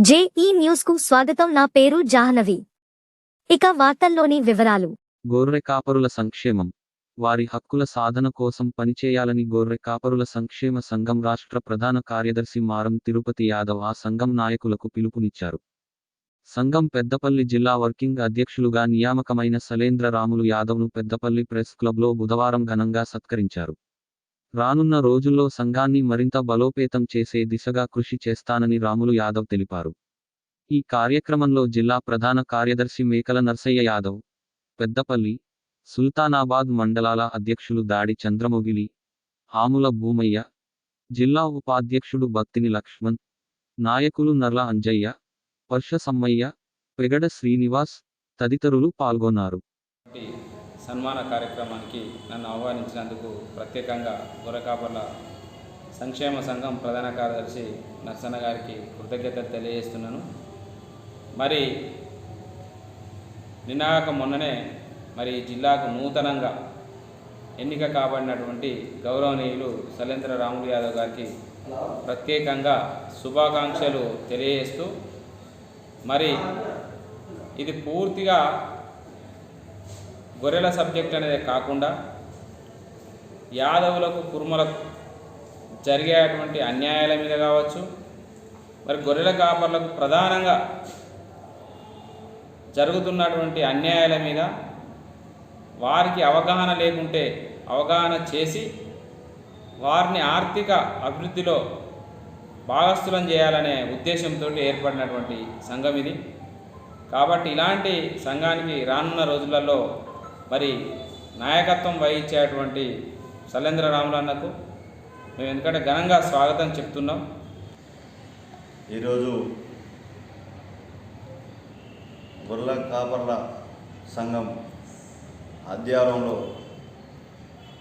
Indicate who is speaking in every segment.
Speaker 1: JEE న్యూస్కు స్వాగతం. నా పేరు జాహ్నవి. ఇక వార్తల్లోని వివరాలు.
Speaker 2: గొర్రె కాపరుల సంక్షేమం. వారి హక్కుల సాధన కోసం పనిచేయాలని గొర్రె కాపరుల సంక్షేమ సంఘం రాష్ట్ర ప్రధాన కార్యదర్శి మారం తిరుపతి యాదవ్ ఆ సంఘం నాయకులకు పిలుపునిచ్చారు. సంఘం పెద్దపల్లి జిల్లా వర్కింగ్ అధ్యక్షులుగా నియామకమైన శలేంద్ర రాములు యాదవ్ను పెద్దపల్లి ప్రెస్ క్లబ్లో బుధవారం ఘనంగా సత్కరించారు. రానున్న రోజుల్లో సంఘాన్ని మరింత బలోపేతం చేసే దిశగా కృషి చేస్తానని రాములు యాదవ్ తెలిపారు. ఈ కార్యక్రమంలో జిల్లా ప్రధాన కార్యదర్శి మేకల నర్సయ్య యాదవ్ పెద్దపల్లి సుల్తానాబాద్ మండలాల అధ్యక్షులు దాడి చంద్రమొగిలి ఆముల భూమయ్య జిల్లా ఉపాధ్యక్షుడు బత్తిని లక్ష్మణ్ నాయకులు నర్ల అంజయ్య పర్ష సమ్మయ్య పెగడ శ్రీనివాస్ తదితరులు పాల్గొన్నారు.
Speaker 3: సన్మాన కార్యక్రమానికి నన్ను ఆహ్వానించినందుకు ప్రత్యేకంగా గొర్రెకాపర్ల సంక్షేమ సంఘం ప్రధాన కార్యదర్శి నర్సన్న గారికి కృతజ్ఞతలు తెలియజేస్తున్నాను. మరి నిన్నగాక మొన్ననే మరి జిల్లాకు నూతనంగా ఎన్నిక కాబడినటువంటి గౌరవనీయులు శైలేంద్ర రాములు యాదవ్ గారికి ప్రత్యేకంగా శుభాకాంక్షలు తెలియజేస్తూ మరి ఇది పూర్తిగా గొర్రెల సబ్జెక్ట్ అనేది కాకుండా యాదవులకు కుర్మలకు జరిగేటువంటి అన్యాయాల మీద కావచ్చు మరి గొర్రెల కాపర్లకు ప్రధానంగా జరుగుతున్నటువంటి అన్యాయాల మీద వారికి అవగాహన లేకుంటే అవగాహన చేసి వారిని ఆర్థిక అభివృద్ధిలో భాగస్థులం చేయాలనే ఉద్దేశంతో ఏర్పడినటువంటి సంఘం ఇది. కాబట్టి ఇలాంటి సంఘానికి రానున్న రోజులలో మరి నాయకత్వం వహించేటువంటి శైలేంద్ర రాములన్నకు మేము ఎందుకంటే ఘనంగా స్వాగతం చెప్తున్నాం.
Speaker 4: ఈరోజు గొర్రెల కాపర్ల సంఘం ఆధ్వర్యంలో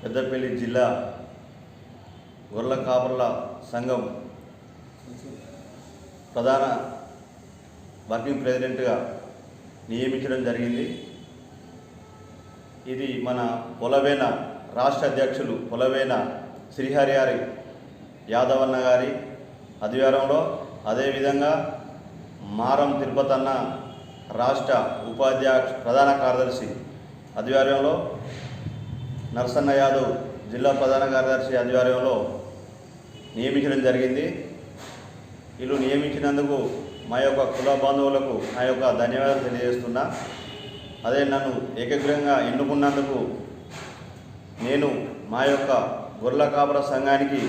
Speaker 4: పెద్దపల్లి జిల్లా గొర్రెల కాపర్ల సంఘం ప్రధాన వర్కింగ్ ప్రెసిడెంట్గా నియమించడం జరిగింది. ఇది మన పొలవేన రాష్ట్ర అధ్యక్షులు పొలవేన శ్రీహరి గారి యాదవన్న గారి ఆధ్వర్యంలో అదేవిధంగా మారం తిరుపతన్న రాష్ట్ర ఉపాధ్యక్ష ప్రధాన కార్యదర్శి ఆధ్వర్యంలో నరసన్న యాదవ్ జిల్లా ప్రధాన కార్యదర్శి ఆధ్వర్యంలో నియమించడం జరిగింది. వీళ్ళు నియమించినందుకు మా యొక్క కుల బంధువులకు నా యొక్క ధన్యవాదాలు తెలియజేస్తున్నా. అదే నన్ను ఏకగ్రంగా ఎన్నుకున్నందుకు నేను మా యొక్క గొర్రెల కాపుర సంఘానికి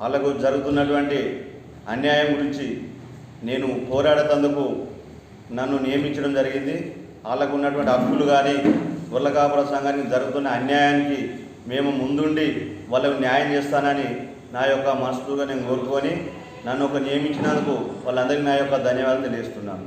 Speaker 4: వాళ్ళకు జరుగుతున్నటువంటి అన్యాయం గురించి నేను పోరాడేటందుకు నన్ను నియమించడం జరిగింది. వాళ్ళకు ఉన్నటువంటి హక్కులు కానీ గొర్రెల కాపుర సంఘానికి జరుగుతున్న అన్యాయానికి మేము ముందుండి వాళ్ళకు న్యాయం చేస్తానని నా యొక్క మనస్ఫూర్తిగా నేను కోరుకొని నన్ను ఒక నియమించినందుకు వాళ్ళందరికీ నా యొక్క ధన్యవాదాలు తెలియజేస్తున్నాను.